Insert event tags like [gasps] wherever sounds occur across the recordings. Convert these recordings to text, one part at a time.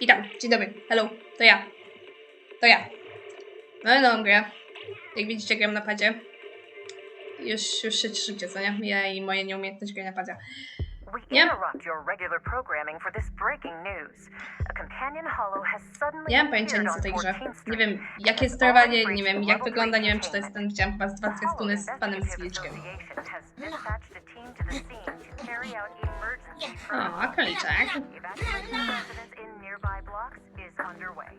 Witam, dzień dobry, hello, to ja. To ja. No nową grę. Jak widzicie, gram na padzie. Już, już się cieszycie, co nie? Ja i moje nieumiejętność gry na padzie. We Yep. interrupt your regular programming for this breaking news. A companion hollow has suddenly Nie mam pojęcia nic o tej grze. 14th Nie wiem, jakie jest sterowanie, nie wiem, jak wygląda, nie wiem, czy to jest ten, widziałam chyba z dwa zwiastuny z panem emergency O, protocols. Koliczek. Evacuation of residents in nearby blocks is underway.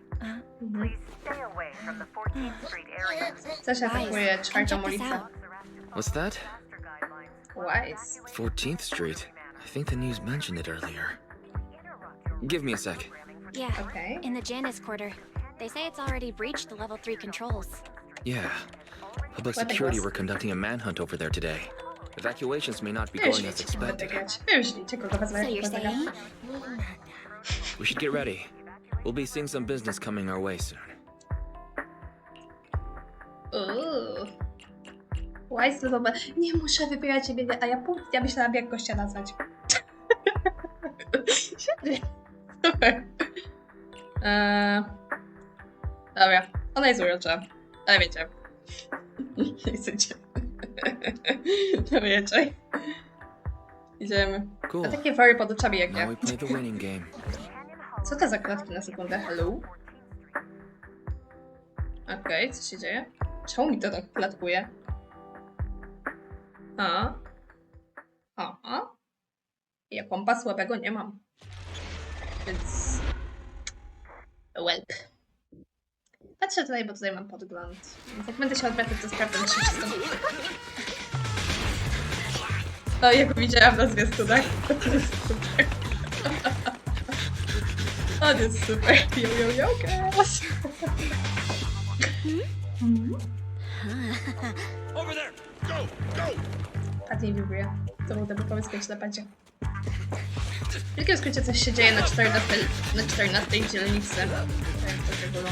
Please stay away from the 14th Street area. Coś atakuje czwartą come check this ulicę. What's that? Disaster. Wise. 14th Street. I think the news mentioned it earlier. Give me a sec. Yeah, Okay. in the Janus quarter. They say it's already breached the level 3 controls. Yeah. Public Weapon security was- were conducting a manhunt over there today. Evacuations may not be Wy już going as wiecie, kim będę expected. grać. Wy już wiecie, kogo wezmę. So you're będę saying? We should get ready. We'll be seeing some business coming our way soon. Uuu. Wise to Nie muszę wybierać ciebie, a ja pół... Ja myślałam, jak gościa nazwać. Super. [laughs] Eee, dobra. Ona jest urocza. Ale wiecie. [laughs] Nie chcecie. No wiecie. Idziemy. Cool. A takie fory pod oczami jak Now ja. we play the winning game. Co to za klatki na sekundę? Hello? Okej, co się dzieje? Czemu mi to tak klatkuje? A? A? A? Ja kompa słabego nie mam. Więc... Welp. Patrzę tutaj, bo tutaj mam podgląd. Więc jak będę się odwracać, to sprawdzam, czy wszystko... No, jak widziałam na zwiastunach, to jest super. [laughs] On jest super. Yo, yo, yo, girls. Over there! Go! Go! Pat nie wibruje. To był dobry pomysł, mieć na padzie. W wielkim skrócie coś się dzieje na 14, na 14 dzielnicy. Tak, to tego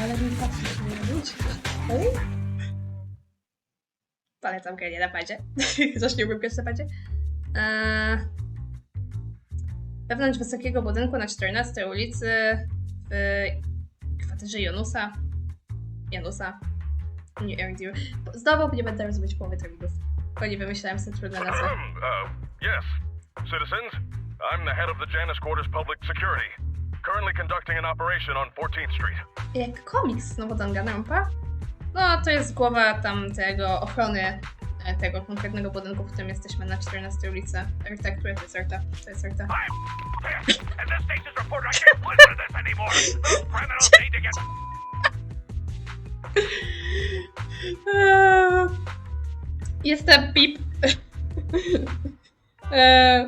Ale mi pat nie robić. Ej? Polecam nie na padzie. [laughs] Umiem grać na padzie. Eee, wewnątrz wysokiego budynku na 14 ulicy w kwaterze Jonusa. Janusa. Nie wiem, Znowu nie będę rozumieć połowy terminów. Bo nie wymyślałem sobie trudne nazwy. uh, yes. Citizens, I'm the head of the Janus Quarters Public Security. Currently conducting an operation on 14th Street. Jak komiks znowu Danganronpa? No, to jest głowa tam tego ochrony e, tego konkretnego budynku, w którym jesteśmy na 14 ulicy. Rta, która to jest Rta? To jest Rta. And the station's [laughs] report, I can't listen to this anymore! Those criminals need to get... Eee, Jestem pip. Eee.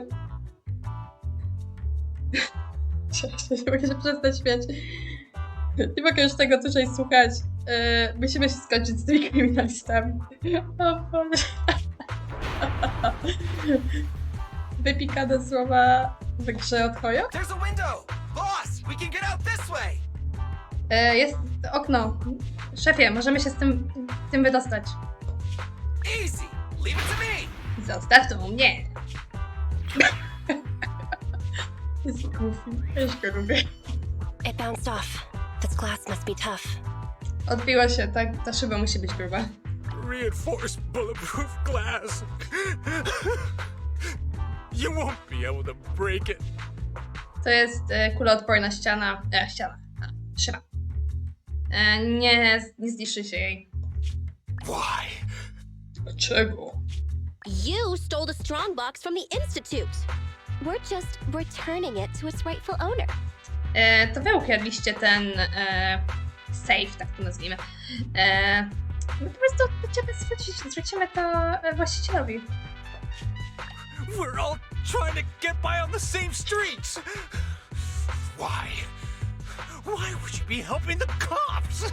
Nie mogę się przestać śmiać. Nie mogę już tego dłużej słuchać. Eee, musimy się skończyć z tymi kryminalistami. O Boże. Wypikane słowa w grze od Hoyo. There's a window! Boss, we can get out this way! Eee, jest okno. Szefie, możemy się z tym, tym wydostać. Easy! Leave it to me! Zostaw to u mnie. Jest goofy. Ja już go lubię. It bounced off. This glass must be tough. Odbiła się, tak? Ta szyba musi być gruba. Reinforced bulletproof glass. you won't be able to break it. To jest e, kuloodporna ściana. E, ściana. A, szyba. E, nie, nie zniszczy się jej. Why? Dlaczego? You stole the strongbox from the Institute. We're just returning it to its rightful owner. E, to wy ukradliście ten e, safe, tak to nazwijmy. E, my po prostu będziemy zwrócić, zwrócimy to e, właścicielowi. We're all trying to get by on the same streets! Why? Why would you be helping the cops?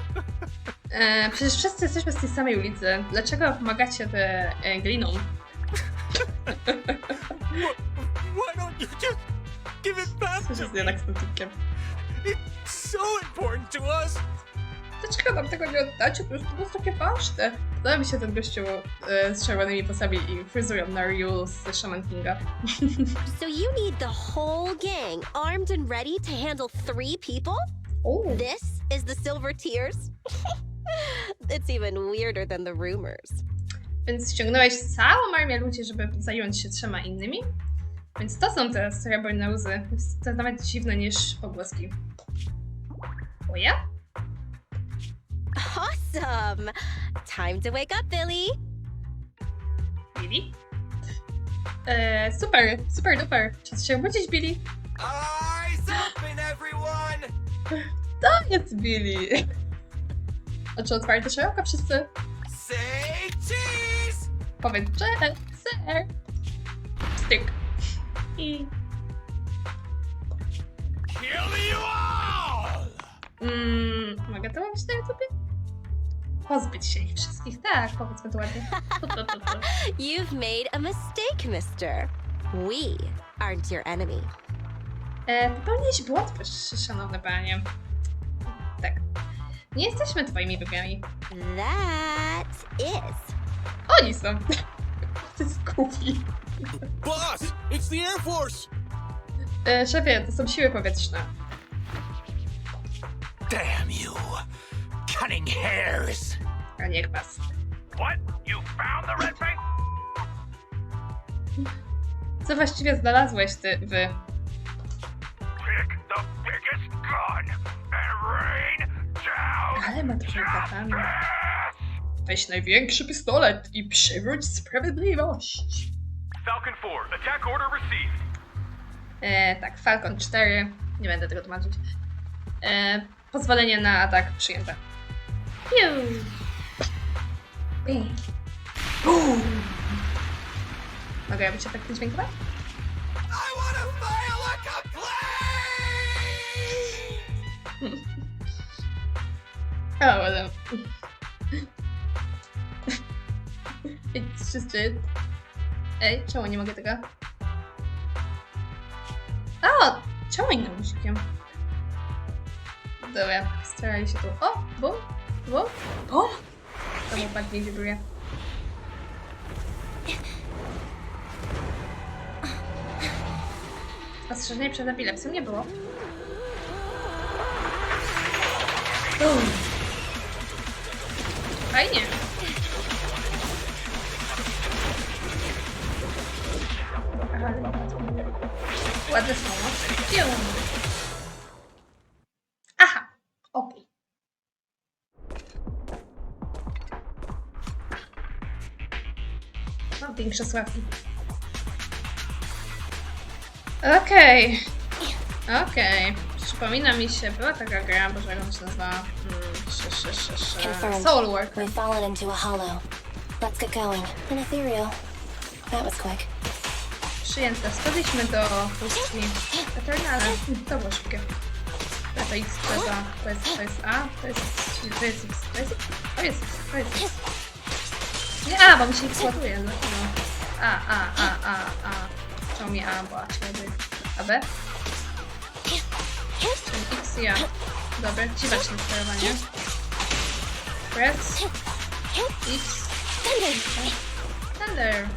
E, przecież wszyscy jesteśmy z tej samej ulicy. Dlaczego pomagacie wy e, gliną? Why don't you just give it back to me? It's so important to us! dlaczego nam tego nie oddacie? Po prostu to jest takie ważne. Podoba mi się ten gościu e, z czerwonymi pasami i fryzurą na Ryu z Shaman Kinga. [laughs] So you need the whole gang armed and ready to handle three people? O, This is the Silver Tears? [laughs] it's even weirder than the rumors. więc ściągnąłeś całą armię ludzi, żeby zająć się trzema innymi? Więc to są te srebrne łzy. Jest to nawet dziwne niż pogłoski. O ja? Awesome! Time to wake up, Billy. Billy? E, super, super duper. Czas się obudzić, Billy. Eyes open, everyone! [laughs] To jest Billy. Oczy otwarte szeroko wszyscy. Say cheese! Powiedz, że ser. Styk. I... Kill you all! Mm, mogę to robić na YouTubie? Pozbyć się ich wszystkich. Tak, powiedzmy to ładnie. [laughs] You've made a mistake, mister. We aren't your enemy. E, popełniłeś błąd, proszę, szanowny panie. Tak. Nie jesteśmy twoimi wrogami. That is. Oni są. [laughs] To jest głupi. Boss, it's the Air Force! E, szefie, to są siły powietrzne. Damn you! Cunning hairs! A niech was. What? You found the red thing? Co właściwie znalazłeś ty, wy? Pick the biggest gun and rain down Ale ma trochę katany. death! Weź największy pistolet i przywróć sprawiedliwość. Falcon 4, attack order received. E, tak, Falcon 4. Nie będę tego tłumaczyć. E, pozwolenie na atak przyjęte. Piu. Bing. Bum. Mogę robić efekty dźwiękowe? O, well. It's just it. Ej, czemu nie mogę tego? O! Czemu innym guzikiem? Dobra, staraj się tu. O! Bum! Bum! Bum! To mu bardziej wibruje. Ostrzeżenie przed epilepsją nie było. Bum! Fajnie. Ładne słowo. Pium. Mam większe sławki. Okej. Okej. Przypomina mi się, była taka gra, boże jak ona się nazywa? Mm, sz, sz, sz, sz. Confirmed. Soul Work. We've fallen into a hollow. Let's get going. An ethereal. That was quick. Przyjęte. Spadliśmy do pustki. Eternale. To było szybkie. A to X, to jest A, to jest, to jest A, to jest, to jest X, to jest X, to jest X, to jest X. Nie A, bo mi się X ładuje, no. no. A, A, A, A, A. Czemu mi A, bo A się ładuje. A B? Czyli X i A. Dobra, dziwaczne sterowanie. Press. X. Thunder.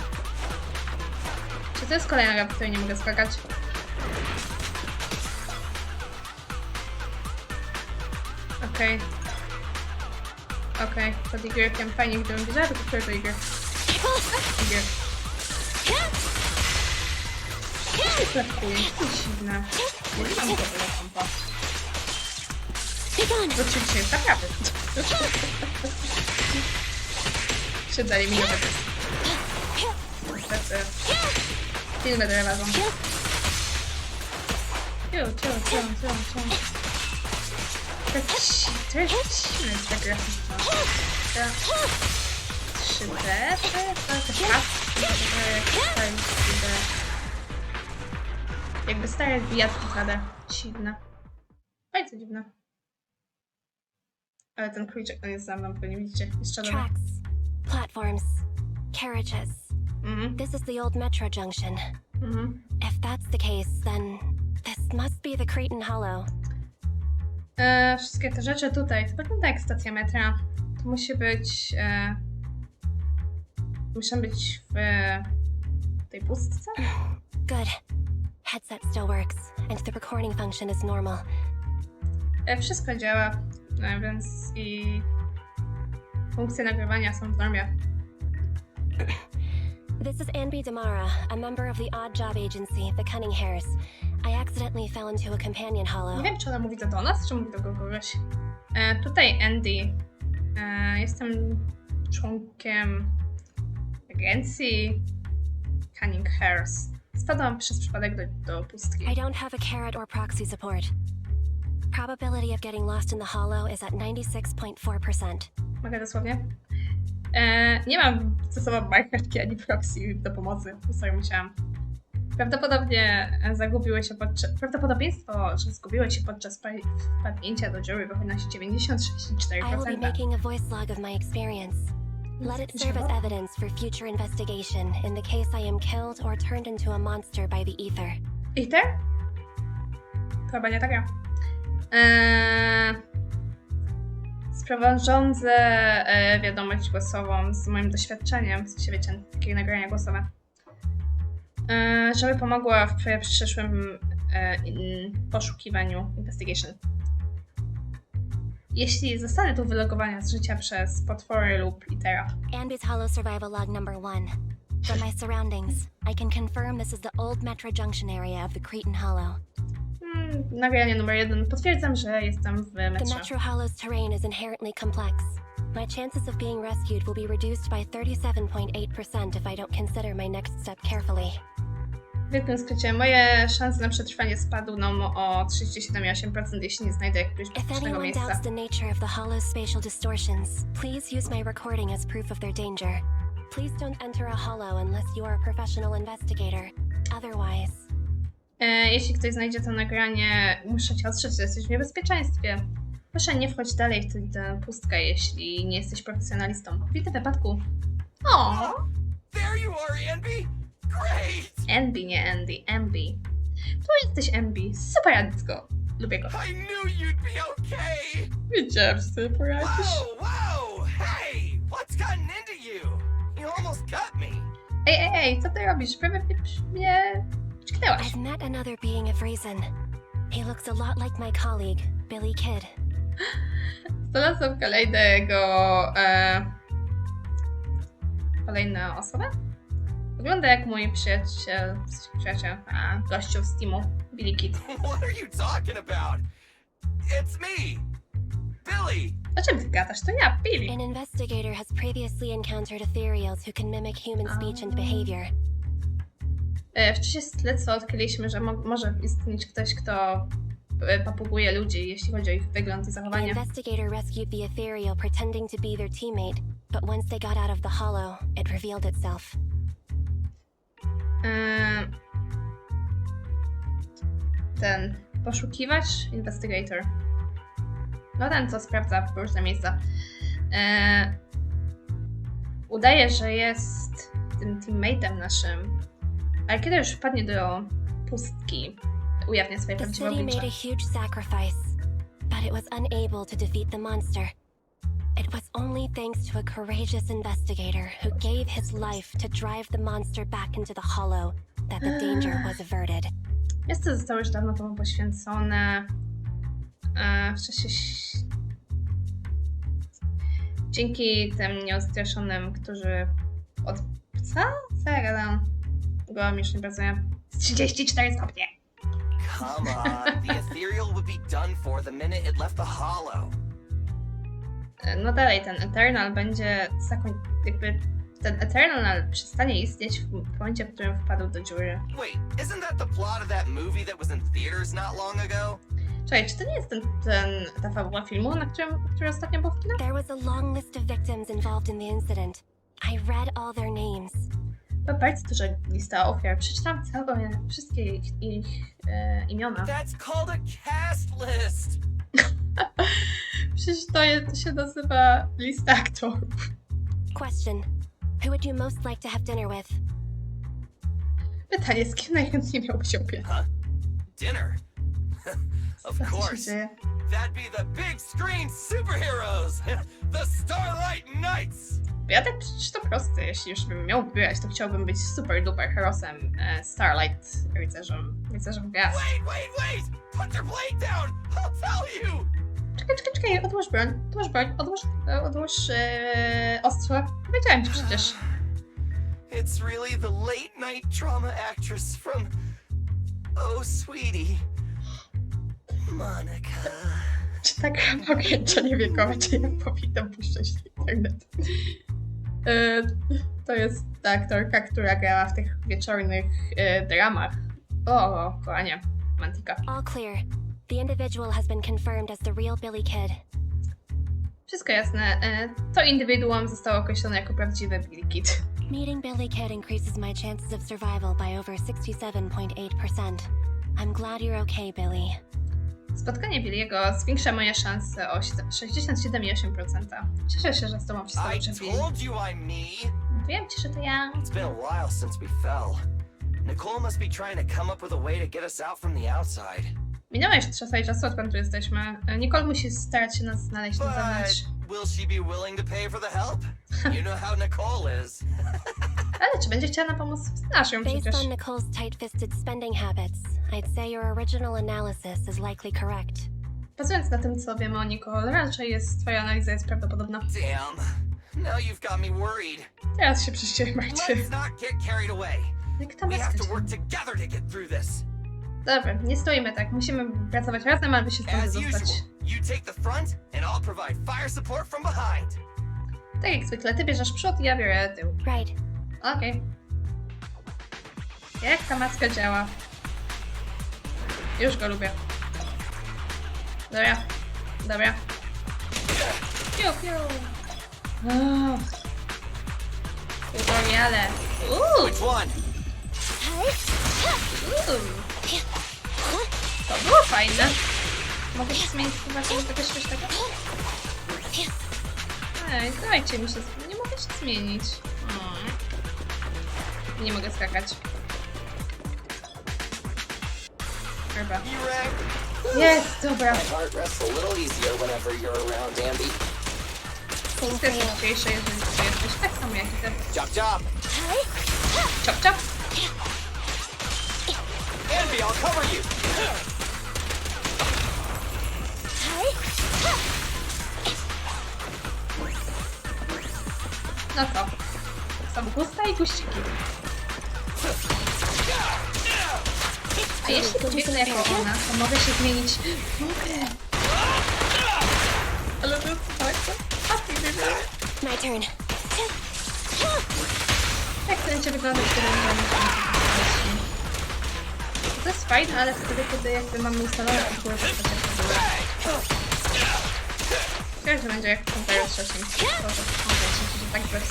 Czy to jest kolejna gra, w której nie mogę skakać? Okej. Okej, pod Y fajnie gdybym wiedziała, to Y. Y. Klepkuję, to dziwne. Be gone. To czy dzisiaj jest naprawdę? Przydali mi nowe testy. Niestety. Filmy drewazą. Ciu, ciu, ciu, ciu, ciu. To jest dziwne. Ta 3D, to jest to jest paski, to jest 3D. Jakby stare gwiazdki 2D. Dziwne. Bardzo dziwne. Ale ten króliczek to jest za mną, bo nie widzicie. Jeszcze dobra. Tracks. Platforms. Carriages. Mhm, This is the old metro junction. mhm. If that's the case, then this must be the Cretan Hollow. E, wszystkie te rzeczy tutaj, to wygląda jak stacja metra. To musi być... E, muszą być w e, tej pustce? Good. Headset still works, and the recording function is normal. E, wszystko działa, e, więc i funkcje nagrywania są w normie. This is Anby Damara, a member of the Odd Job Agency, the Cunninghairs. I accidentally fell into a companion hollow. Nie wiem, czy ona mówi to do nas, czy mówi do kogoś. E, tutaj Andy. E, jestem członkiem agencji Cunning Hairs. Spadłam przez przypadek do, do pustki. I don't have a carrot or proxy support. Probability of getting lost in the hollow is at 96.4%. Mogę dosłownie? E, nie mam ze sobą markerki ani proxy do pomocy, to sobie musiałam. Prawdopodobnie zagubiłeś się podczas... Prawdopodobieństwo, że zgubiłeś się podczas pa- wpadnięcia do dziury wynosi I will be 96,4%. making a voice log of my experience. Let it serve as evidence for future investigation in the case I am killed or turned into a monster by the ether. Ether? To chyba nie taka. Eee, sporządzę e, wiadomość głosową z moim doświadczeniem, w sensie wiecie, takie nagrania głosowe. E, żeby pomogła w przyszłym e, poszukiwaniu investigation. Jeśli zasady tu wylogowania z życia przez potwory lub litera. Andy's Hollow Survival Log Number 1. From my surroundings, I can confirm this is the old Metro Junction area of the Cretan Hollow. Hmm, nagranie numer jeden. Potwierdzam, że jestem w The metrze. Metro Hollow's terrain is inherently complex. My chances of being rescued will be reduced by 37.8% if I don't consider my next step carefully. W wielkim skrócie, moje szanse na przetrwanie spadną o 37,8%, jeśli nie znajdę jakiegoś If bezpiecznego anyone miejsca. doubts the nature of the Hollow's spatial distortions, please use my recording as proof of their danger. Please don't enter a Hollow unless you are a professional investigator. Otherwise, E, jeśli ktoś znajdzie to nagranie, muszę cię ostrzec, że jesteś w niebezpieczeństwie. Proszę nie wchodź dalej w tę- tę pustkę, jeśli nie jesteś profesjonalistą. W tym wypadku... O, There you are, Envy! Great! Envy, nie Andy, Envy. Tu jesteś Envy, super Andicko. Lubię go. I knew you'd be okay! Wiedziałem, że sobie poradzisz. Whoa, whoa! Hey! What's gotten into you? You almost cut me! Ej, ej, ej, co ty robisz? Prawie mnie- mnie... Czknęłaś. I've met another being of reason. He looks a lot like my colleague, Billy Kidd. [gasps] Znalazłam kolejnego. E, kolejną osobę. Wygląda jak mój przyjaciel. Przyjaciel. A, gościu z teamu. Billy Kid. [laughs] What are you talking about? It's me! Billy! O czym ty gadasz? To ja, Billy. An investigator has previously encountered ethereals who can mimic human speech and behavior. E, w czasie śledztwa odkryliśmy, że mo może istnieć ktoś, kto e, papuguje ludzi, jeśli chodzi o ich wygląd i The zachowanie. investigator rescued the ethereal pretending to be their teammate, but once they got out of the hollow, it revealed itself. E, ten poszukiwacz, investigator. No ten, co sprawdza różne miejsca. E, udaje, że jest tym teammateem naszym, ale kiedy już wpadnie do pustki, ujawnia swoje prawdziwe oblicze. a huge sacrifice, but it was unable to defeat the monster. It was only thanks to a courageous investigator who gave his life to drive the monster back into the hollow that the danger [gasps] was averted. Miasto zostało już dawno temu poświęcone. E, w czasie. Dzięki tym nieustraszonym, którzy od. Co? Co ja gadam? Głowa już nie pracuje. 34 stopnie. Come on, the ethereal would be done for the minute it left the hollow. E, No dalej, ten Eternal będzie zakoń... jakby ten Eternal przestanie istnieć w momencie, w którym wpadł do dziury. Wait, isn't that the plot of that movie that was in theaters not long ago? Czekaj, czy to nie jest ten, ten, ta fabuła filmu, na którym, który ostatnio był w kinach? There was a long list of victims involved in the incident. I read all their names. Była bardzo duża lista ofiar. Przeczytałam całe, wszystkie ich, ich e, imiona. That's called a to, jest, to się nazywa lista aktorów. Question Who would you most like to have dinner with? Pytanie, z kim najchętniej miałbyś obiad? Dinner? [laughs] of course. That'd be the big screen superheroes, [laughs] the Starlight Knights. Ja tak przecież to proste, jeśli już bym miał wybierać, to chciałbym być super duper herosem e, Starlight rycerzem, rycerzem gwiazd. Wait, wait, wait! Put your blade down! I'll tell you! Czekaj, czekaj, czekaj, odłóż broń, odłóż broń, odłóż, odłóż e, ostrze. Powiedziałem ci przecież. It's really the late night drama actress from. Oh, sweetie. Monica. Czy tak ograniczenie wiekowe, czy ja powinnam puszczać w internet? E, to jest ta aktorka, która grała w tych wieczornych e, dramach. O, kochanie, Mantika. All clear. The individual has been confirmed as the real Billy Kid. Wszystko jasne. E, to indywiduum zostało określone jako prawdziwy Billy Kid. Meeting Billy Kid increases my chances of survival by over 67.8%. I'm glad you're okay, Billy. Spotkanie Billiego zwiększa moje szanse o 67,8%. Cieszę się, że z tobą wszystko I dobrze Billy. told you I'm me. Wiem ci, że to ja. It's been a while since we fell. Nicole must be trying to come up with a way to get us out from the outside. Już trochę czasu, odkąd tu jesteśmy. E, Nicole musi starać się nas znaleźć na zewnątrz. Will she be willing to pay for the help? you know how Nicole is. [laughs] Ale czy będzie chciała nam pomóc? Znasz ją Based przecież. on Nicole's tight fisted spending habits, I'd say your original analysis is likely correct. Bazując na tym, co wiemy o Nicole, raczej jest twoja analiza jest prawdopodobna. Damn. Now you've got me worried. Teraz się przecież martwię. Let's not get carried away. Jak tam We have to work together to get through this. Dobra, nie stoimy tak. Musimy pracować razem, albo się stąd As zostać. usual, you take the front, and I'll provide fire support from behind. Tak jak zwykle, ty bierzesz przód, ja biorę tył. Right. Okej. Jak ta maska działa? Już go lubię. Dobra. Dobra. Piu, piu. Tutoriale. Uuu, Which one? uuu. To było fajne. Mogę się zmienić chyba do coś takiego? Ej, dajcie mi się. Nie mogę się zmienić. Mm. Nie mogę skakać. Chyba. Jest, dobra. Heart rests a little easier whenever you're around, Andy. Łatwiejsze, jeżeli ty jesteś tak samo jak i ty. Chop chop. Czop, czop. Andy, I'll cover you. No co? Są gusta i guściki. A jeśli pobiegnę jako ona, to mogę się zmienić. Ale to jest tak. My turn. Jak to będzie wyglądać, kiedy będziemy To jest fajne, ale wtedy, kiedy jakby mamy ustalone ogóle postacie Każdy będzie jak w Compare trzecim. Boże, trzeci, że tak bez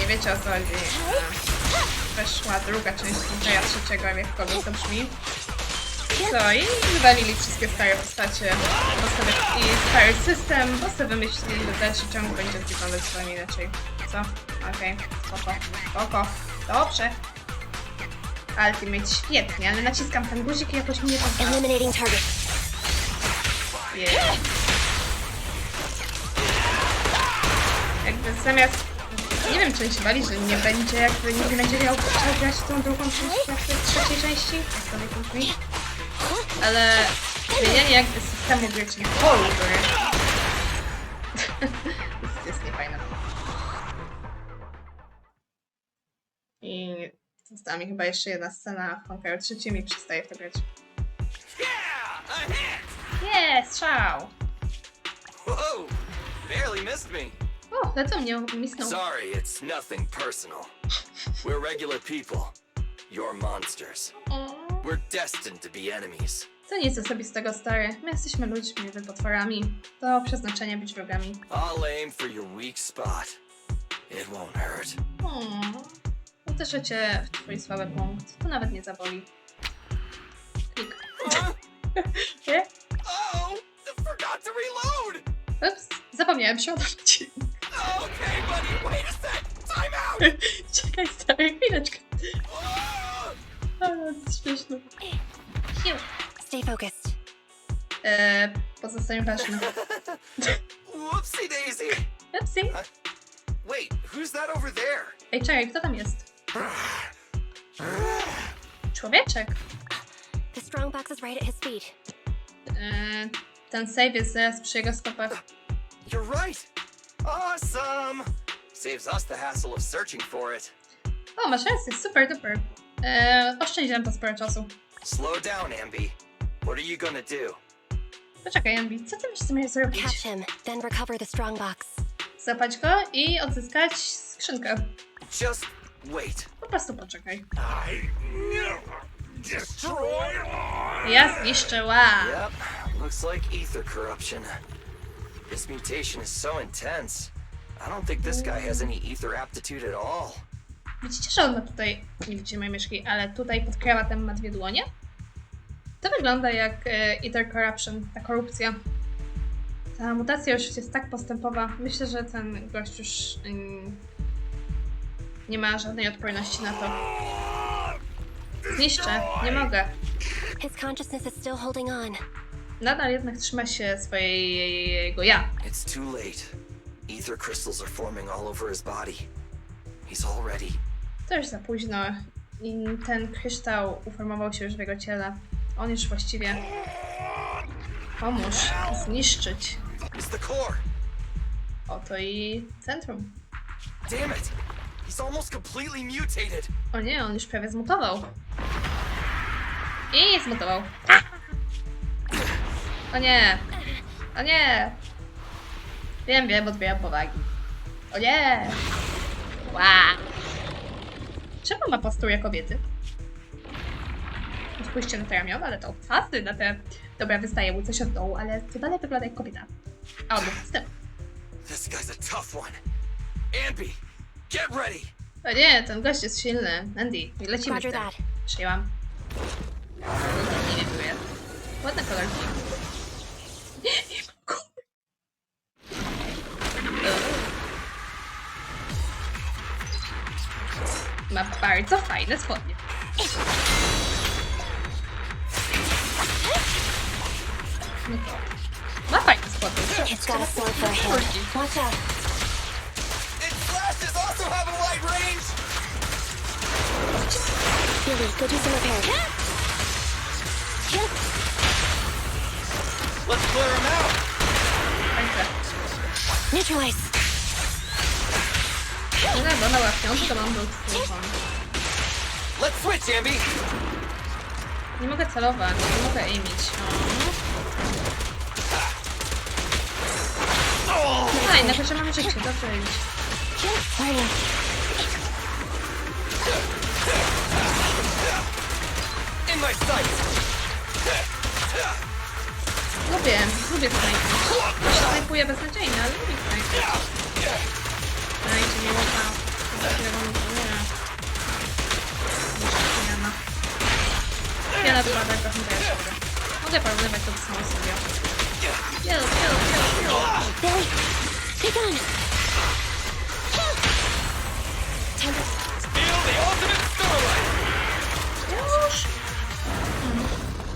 Nie wiecie o co chodzi. Weszła druga część Compare trzeciego, jak kogoś to brzmi. Co, i wywalili wszystkie stare postacie postawy i stary system, bo sobie wymyślili, że dalszy ciąg będzie wyglądać zupełnie inaczej. Co? Okej, spoko, spoko, dobrze. Ultimate świetnie, ale naciskam ten guzik i jakoś mnie to Eliminating target. Yeah. Jakby zamiast... Nie wiem, czy oni się bali, że nie będzie jakby nie będzie miał chciał grać tą drugą część jakby trzeciej części, nie brzmi. Ale zmienianie jakby systemu gry, czyli polu gry [laughs] jest, jest niefajne. I została mi chyba jeszcze jedna scena w Conqueror trzecim i przestaję w to grać. Jest, strzał! Whoa, barely missed me. O, lecą mnie, misnął. Sorry, it's nothing personal. We're regular people. You're monsters. We're destined to be enemies. To nic osobistego, stary. My jesteśmy ludźmi, wy potworami. To przeznaczenie być wrogami. I'll aim for your weak spot. It won't hurt. Hmm. Uderzę cię w twój słaby punkt. To nawet nie zaboli. Klik. [laughs] Nie? Oh, forgot to reload. Ups, zapomniałem się odrobić. Okay, buddy, wait a sec. Time out. [laughs] Czekaj, stary, chwileczkę. Ah! Ale śmieszne. Hiu. Stay focused. E, pozostają ważne. [laughs] Whoopsie daisy. Upsi. Wait, who's that over there? Ej, czekaj, kto tam jest? Człowieczek. The strongbox is right at his feet. E, ten save jest zaraz przy jego stopach. You're right. Awesome. Saves us the hassle of searching for it. O, masz rację, super duper. E, oszczędziłem to sporo czasu. Slow down, Ambi. What are you gonna do? Poczekaj, Ambi, co ty zamierz zrobić? Catch him, then recover the strongbox. Złapać go i odzyskać skrzynkę. Just wait. Po prostu poczekaj. I never destroy Ja zniszczyła! Yep, looks like ether corruption. This mutation is so intense. I don't think this guy has any ether aptitude at all. Widzicie, że on ma tutaj, nie widzicie mojej myszki, ale tutaj pod krawatem ma dwie dłonie? To wygląda jak e, Ether Corruption, ta korupcja. Ta mutacja już jest tak postępowa. Myślę, że ten gość już mm, nie ma żadnej odporności na to. Zniszczę, nie mogę. His consciousness is still holding on. Nadal jednak trzyma się swojego ja. It's too late. Ether crystals are forming all over his body. He's all ready. To już za późno. I ten kryształ uformował się już w jego ciele. On już właściwie pomóż zniszczyć. It's the core. Oto i centrum. Damn it. He's almost completely mutated. O nie, on już prawie zmutował. I zmutował. O nie! O nie! Wiem, wiem, odbieram powagi. O nie! Wow! Czemu ma posturę kobiety? Spójrzcie na te ramiona, ale to kwasy na te... Dobra, wystaje mu coś od dołu, ale to dalej wygląda jak kobieta. A on jest z tym. This guy's a tough one. Ambi, get ready. O nie, ten gość jest silny. Andy, lecimy z Roger tym. that. Przyjęłam. Nie dziękuję. Ładne kolorki. [laughs] Ma bardzo fajne spodnie. No to. Ma fajne spodnie. It's got a sword for a hand. Watch out. Billy, go do some repair. Let's clear him out. Neutralize. No dobra, na łapkę, to mam był telefon. Let's switch, Ambi. Nie mogę celować, nie mogę aimić. A, i na że mam życie, dobrze iść. Learning. Lubię, lubię się snajpuje beznadziejnie, ale lubię snajpić. Dajcie mi ma. Ja na dwa tak trochę też mogę. Mogę porównywać to do samego sobie. Kill, kill, kill, kill.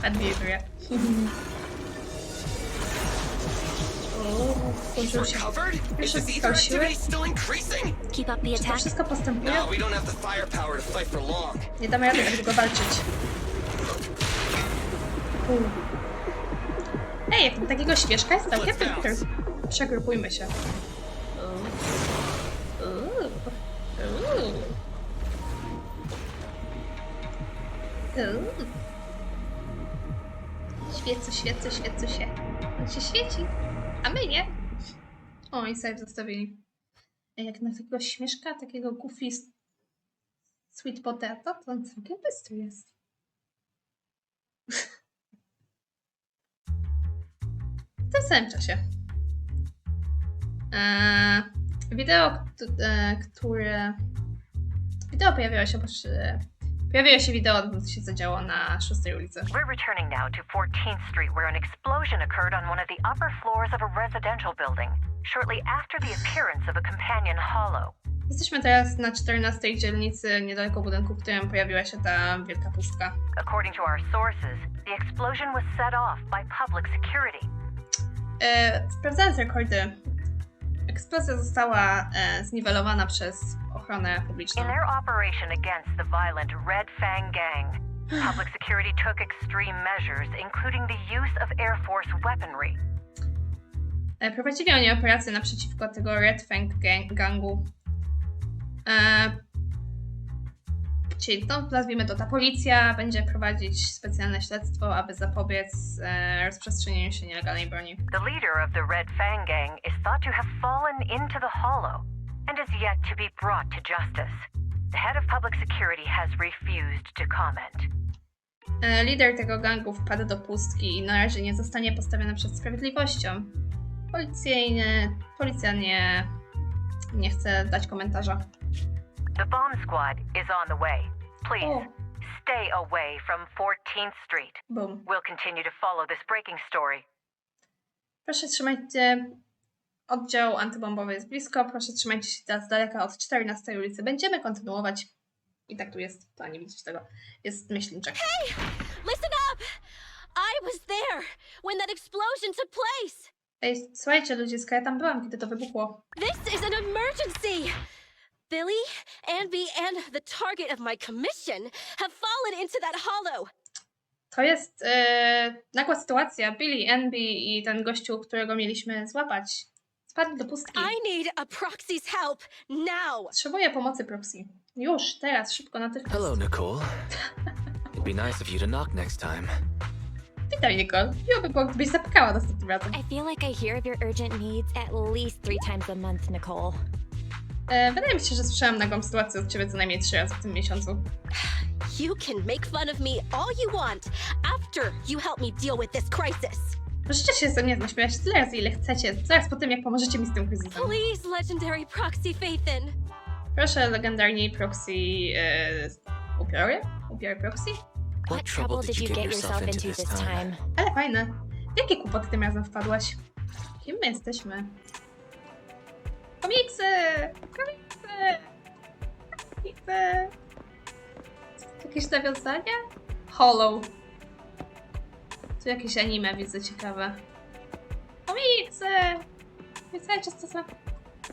Adwiruję. O, wkurzył się. Covered? Is activity still increasing? keep up the Czy to attack. wszystko postępuje? No, we don't have the firepower to fight for long. Nie damy rady tak długo walczyć. Ej, takiego świeżka jest całkiem filtr. Przegrupujmy się. U. U. U. U. Świecę, świecę, świecę się. On się świeci, a my nie. O, i sobie zostawili. Jak na takiego śmieszka, takiego goofy Sweet potato, to on całkiem bystry jest. W tym samym czasie. Eee, wideo, e, które... Wideo pojawiło się, przy, pojawiło się wideo, co się zadziało na 6 ulicy. We're returning now to 14th Street, where an explosion occurred on one of the upper floors of a residential building, shortly after the appearance of a companion hollow. Jesteśmy teraz na 14 dzielnicy, niedaleko budynku, w którym pojawiła się ta wielka pustka. According to our sources, the explosion was set off by public security. E, sprawdzając rekordy, eksplozja została e, zniwelowana przez ochronę publiczną. In their operation against the violent Red Fang Gang, public security took extreme measures, including the use of Air Force weaponry. E, Prowadzili oni operację naprzeciwko tego Red Fang gang, gangu. E, czyli, no, nazwijmy to, ta policja będzie prowadzić specjalne śledztwo, aby zapobiec e, rozprzestrzenieniu się nielegalnej broni. The leader of the Red Fang Gang is thought to have fallen into the hollow and is yet to be brought to justice. The head of public security has refused to comment. E, lider tego gangu wpadł do pustki i na razie nie zostanie postawiony przed sprawiedliwością. Policyjny, policja nie, nie chce dać komentarza. The bomb squad is on the way. Please, O, stay away from 14th Street. boom. We'll continue to follow this breaking story. Proszę trzymajcie. Oddział antybombowy jest blisko. Proszę trzymajcie się z daleka od 14 ulicy. Będziemy kontynuować. I tak tu jest. To nie widzicie tego. Jest myślniczek. Listen up! I was there when that explosion took place. Ej, słuchajcie ludzie, ja tam byłam, kiedy to wybuchło. This is an emergency! Billy, Anby, and the target of my commission have fallen into that hollow. To jest e, nagła sytuacja. Billy, Enby i ten gościu, którego mieliśmy złapać. Spadli do pustki. I need a proxy's help now. Potrzebuję pomocy proxy. Już, teraz, szybko, natychmiast. Hello, Nicole. It'd be nice of you to knock next time. Witaj, Nicole. Miło by było, gdybyś zapukała następnym razem. I feel like I hear of your urgent needs at least three times a month, Nicole. E, wydaje mi się, że słyszałam nagłą sytuację od ciebie co najmniej trzy razy w tym miesiącu. You can make fun of me all you want after you help me deal with this crisis. Możecie się ze mnie naśmiać tyle razy, ile chcecie, zaraz po tym, jak pomożecie mi z tym kryzysem. Please, legendary proxy Faithin. Proszę, legendarni proxy... E, upiory? Upiory proxy? What trouble did you get yourself into this time? Ale fajne. W jakie kłopoty tym razem wpadłaś? Kim my jesteśmy? Komiksy! Komiksy! Komiksy! Jakieś nawiązania? Hollow. Tu jakieś anime widzę ciekawe. Komiksy! Widzę często są...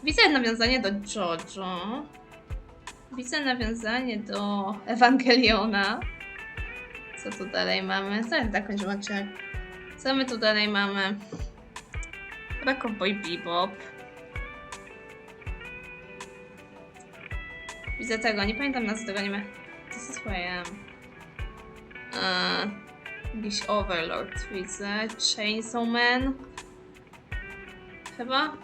Widzę nawiązanie do JoJo. Widzę nawiązanie do Ewangeliona. Co tu dalej mamy? Zaraz zakończymy odcinek. Co my tu dalej mamy? Chyba Cowboy Bebop. Widzę tego, nie pamiętam nazwy tego anime. This is who I am. Jakiś Overlord widzę. Chainsaw Man. Chyba?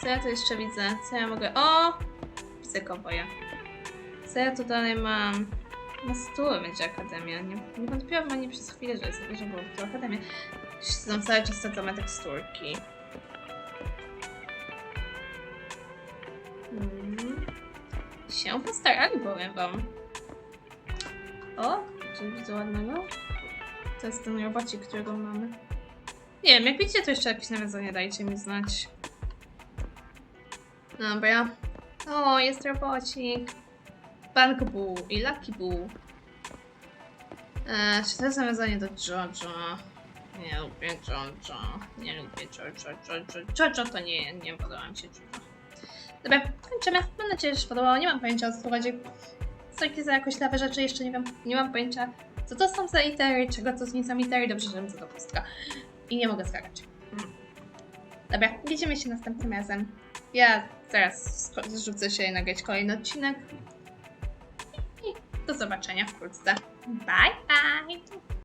Co ja tu jeszcze widzę? Co ja mogę... O! Widzę Cowboya. Co ja tu dalej mam? Na stole będzie akademia. Nie, nie wątpiłam ani przez chwilę, że, jest, że było to akademia. Są cały czas te same teksturki. Mm. Się postarali, powiem wam. O, czy widzę ładnego? To jest ten robocik, którego mamy. Nie wiem, jak widzicie, to jeszcze jakieś nawiązanie dajcie mi znać. Dobra. O, jest robocik. Bank Boo i Lucky Boo. Eee, czy to jest nawiązanie do Jojo? Nie lubię Jojo. Nie lubię Jojo. Jojo, Jojo to nie, nie podoba mi się Jojo. Dobra, kończymy. Mam nadzieję, że się podobało. Nie mam pojęcia o co tu chodzi. Jakieś za jakoś lewe rzeczy, jeszcze nie wiem. Nie mam pojęcia, co to są za litery, czego to są za litery. Dobrze, że wiem, co to pustka. I nie mogę skakać. Dobra, widzimy się następnym razem. Ja zaraz zrzucę się i nagrać kolejny odcinek. I do zobaczenia wkrótce. Bye, bye!